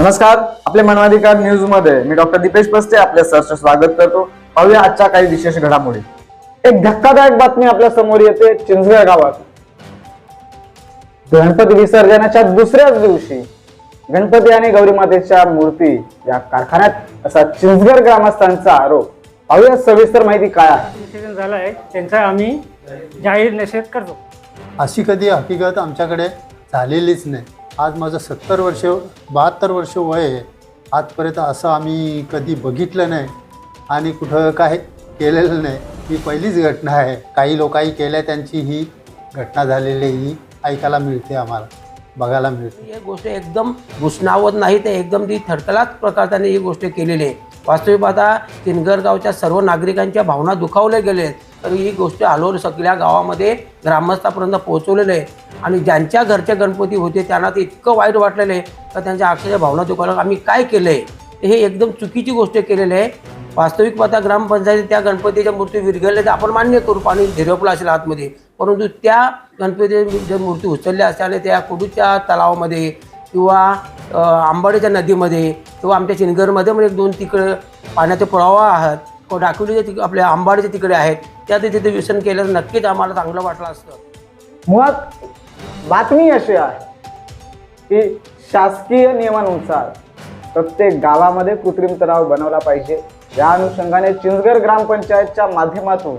नमस्कार आपले मानवाधिकार न्यूजमध्ये मी डॉक्टर दीपेश पस्ते आपल्या सरचं स्वागत करतो. पाहूया आजच्या काही विशेष घडामोडी. एक धक्कादायक बातमी आपल्यासमोर येते चिंचगड गावात. गणपती विसर्जनाच्या दुसऱ्याच दिवशी गणपती आणि गौरी मातेच्या मूर्ती या कारखान्यात असा चिंचगड ग्रामस्थांचा आरोप. पाहूया सविस्तर माहिती काय आहे. विसर्जन झालं आहे त्यांचा आम्ही जाहीर निषेध करतो. अशी कधी हकीकत आमच्याकडे झालेलीच नाही. आज माझं सत्तर वर्ष बहात्तर वर्ष वय आहे. आजपर्यंत असं आम्ही कधी बघितलं नाही आणि कुठं काय केलेलं नाही. ही पहिलीच घटना आहे. काही लोकांनी केल्या त्यांची ही घटना झालेली ही ऐकायला मिळते आम्हाला. बघायला मिळते. ही गोष्ट एकदम घुसणावत नाही ते एकदम ती थरथलाट प्रकार त्यांनी ही गोष्ट केलेली आहे. वास्तविक आता किनगर गावच्या सर्व नागरिकांच्या भावना दुखावल्या गेल्या आहेत. तर ही गोष्ट आलोर सगळ्या गावामध्ये ग्रामस्थापर्यंत पोहोचवलेलं आहे. आणि ज्यांच्या घरचे गणपती होते त्यांना ते इतकं वाईट वाटलेलं आहे का त्यांच्या अक्षरशः भावना दुखायला आम्ही काय केलं आहे हे एकदम चुकीची गोष्ट केलेली आहे. वास्तविक पाहता ग्रामपंचायती त्या गणपतीच्या मूर्ती विरघळल्या तर आपण मान्य करू. पाणी झिरपला असेल आतमध्ये. परंतु त्या गणपती मूर्ती उचलल्या असल्याने त्या कुडूच्या तलावामध्ये किंवा आंबाडीच्या नदीमध्ये किंवा आमच्या चिनगरमध्ये म्हणजे दोन तिकडं पाण्याचे प्रवाह आहात. किंवा डाकुलीच्या तिक आपल्या आंबाडीच्या तिकडे आहेत. त्या तिथे व्यसन केलं. नक्कीच आम्हाला चांगलं वाटलं असतं. मुळात बातमी अशी आहे की शासकीय नियमानुसार प्रत्येक गावामध्ये कृत्रिम तलाव बनवला पाहिजे. या अनुषंगाने चिंचगर ग्रामपंचायतच्या माध्यमातून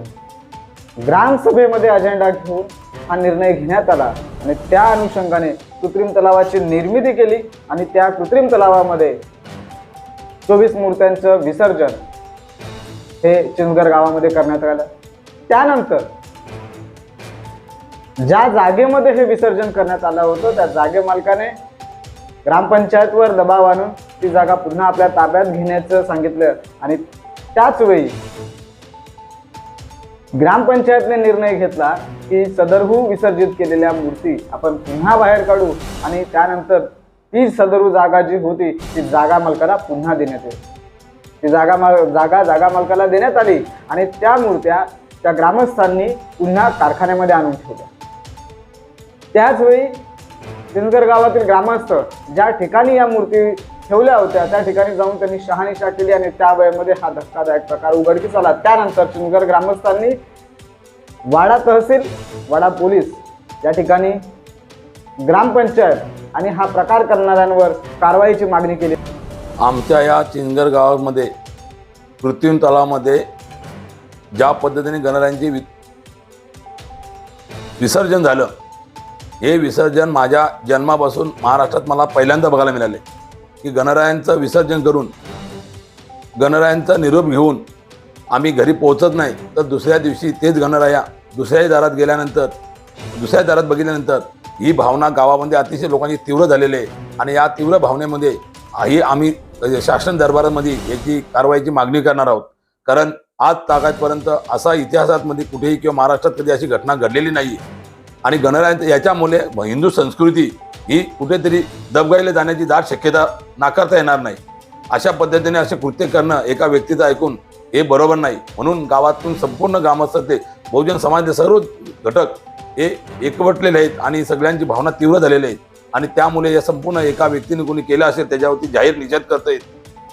ग्रामसभेमध्ये अजेंडा घेऊन हा निर्णय घेण्यात आला. आणि त्या अनुषंगाने कृत्रिम तलावाची निर्मिती केली. आणि त्या कृत्रिम तलावामध्ये चोवीस मूर्त्यांचं विसर्जन हे चिंचगड गावामध्ये करण्यात आलं. त्यानंतर ज्या जागेमध्ये हे विसर्जन करण्यात आलं होतं त्या जागे मालकाने ग्रामपंचायतवर दबाव आणून ती जागा पुन्हा आपल्या ताब्यात घेण्याचं सांगितलं. आणि त्याच वेळी ग्रामपंचायतने निर्णय घेतला की सदरहू विसर्जित केलेल्या मूर्ती आपण पुन्हा बाहेर काढू आणि त्यानंतर ती सदरहू जागा जी होती ती जागा मालकाला पुन्हा देण्यात येईल. ती जागा माल जागा जागा मालकाला देण्यात आली आणि त्या मूर्त्या त्या ग्रामस्थांनी पुन्हा कारखान्यामध्ये आणून ठेवल्या. त्याचवेळी सिंदगर गावातील ग्रामस्थ ज्या ठिकाणी या मूर्ती ठेवल्या होत्या त्या ठिकाणी जाऊन त्यांनी शहानिशा केली आणि त्या वेळेमध्ये हा धक्कादायक प्रकार उघडकीस आला. त्यानंतर सिंदगर ग्रामस्थांनी वाडा तहसील वाडा पोलीस या ठिकाणी ग्रामपंचायत आणि हा प्रकार करणाऱ्यांवर कारवाईची मागणी केली. आमच्या या चिंगर गावामध्ये कृत्रिम तलावामध्ये ज्या पद्धतीने गणरायांची वि विसर्जन झालं हे विसर्जन माझ्या जन्मापासून महाराष्ट्रात मला पहिल्यांदा बघायला मिळाले. की गणरायांचं विसर्जन करून गणरायांचा निरोप घेऊन आम्ही घरी पोहोचत नाही तर दुसऱ्या दिवशी तेच गणराया दुसऱ्याही दारात गेल्यानंतर दुसऱ्या दारात बघितल्यानंतर ही भावना गावामध्ये अतिशय लोकांची तीव्र झालेली आहे. आणि या तीव्र भावनेमध्ये ही आम्ही म्हणजे शासन दरबारामध्ये याची कारवाईची मागणी करणार आहोत. कारण आज तागायतपर्यंत असा इतिहासामध्ये कुठेही किंवा महाराष्ट्रात कधी अशी घटना घडलेली नाही आणि गणराय याच्यामुळे हिंदू संस्कृती ही कुठेतरी दबगाईला जाण्याची दाट शक्यता नाकारता येणार नाही. अशा पद्धतीने असे कृत्य करणं एका व्यक्तीचं ऐकून हे बरोबर नाही. म्हणून गावातून संपूर्ण ग्रामस्थ ते बहुजन समाजाचे सर्व घटक हे एकवटलेले आहेत आणि सगळ्यांची भावना तीव्र झालेली आहेत. आणि त्यामुळे या संपूर्ण एका व्यक्तीने कोणी केलं असेल त्याच्यावरती जाहीर निषेध करता येईल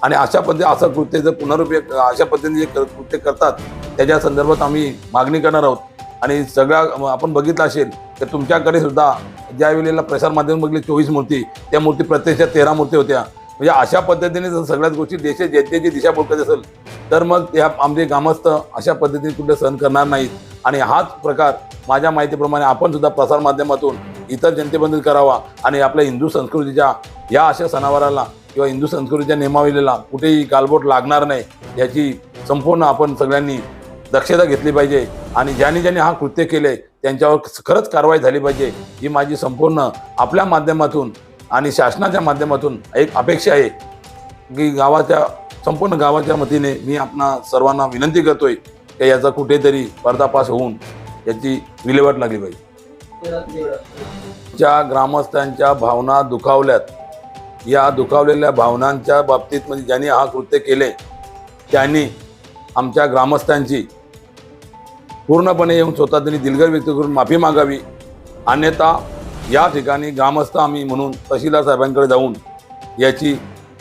आणि अशा पद्धती असं कृत्य जर पुनरुपयोग अशा पद्धतीने जे कृत्य करतात त्याच्या संदर्भात आम्ही मागणी करणार आहोत. आणि सगळ्या आपण बघितलं असेल तर तुमच्याकडे सुद्धा ज्या वेळेला प्रसारमाध्यम बघितले चोवीस मूर्ती त्या मूर्ती प्रत्यक्षात तेरा मूर्ती होत्या. म्हणजे अशा पद्धतीने जर सगळ्याच गोष्टी देश जनतेची दिशा बोलत असेल तर मग त्या आमचे ग्रामस्थ अशा पद्धतीने कुठे सहन करणार नाहीत. आणि हाच प्रकार माझ्या माहितीप्रमाणे आपण सुद्धा प्रसारमाध्यमातून इतर जनतेबद्दल करावा आणि आपल्या हिंदू संस्कृतीच्या या अशा सणावाराला किंवा हिंदू संस्कृतीच्या नियमावलीला कुठेही गालबोट लागणार नाही याची संपूर्ण आपण सगळ्यांनी दक्षता घेतली पाहिजे आणि ज्यांनी ज्यांनी हा कृत्य केले त्यांच्यावर खरंच कारवाई झाली पाहिजे ही माझी संपूर्ण आपल्या माध्यमातून आणि शासनाच्या माध्यमातून एक अपेक्षा आहे की गावाच्या संपूर्ण गावाच्या वतीने मी आपणा सर्वांना विनंती करतोय की याचा कुठेतरी पर्दापास होऊन याची विल्हेवाट लागली पाहिजे. ज्या ग्रामस्थांच्या भावना दुखावल्यात. या दुखावलेल्या भावनांच्या बाबतीत म्हणजे ज्यांनी हा कृत्य केले त्यांनी आमच्या ग्रामस्थांची पूर्णपणे येऊन स्वतः त्यांनी दिलगर व्यक्त करून माफी मागावी. अन्यथा या ठिकाणी ग्रामस्थ आम्ही म्हणून तहसीलदार साहेबांकडे जाऊन याची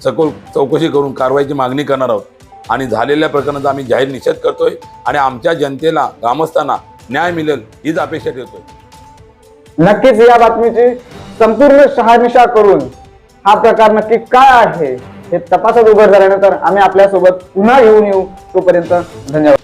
सखोल चौकशी करून कारवाईची मागणी करणार आहोत. आणि झालेल्या प्रकरणाचा आम्ही जाहीर निषेध करतोय आणि आमच्या जनतेला ग्रामस्थांना न्याय मिळेल हीच अपेक्षा ठेवतोय. नक्कीच या बातमीची संपूर्ण शहानिशा करून हा प्रकार नक्की काय आहे हे तपासात उघड झाल्यानंतर आम्ही आपल्यासोबत पुन्हा घेऊन येऊ. तोपर्यंत धन्यवाद.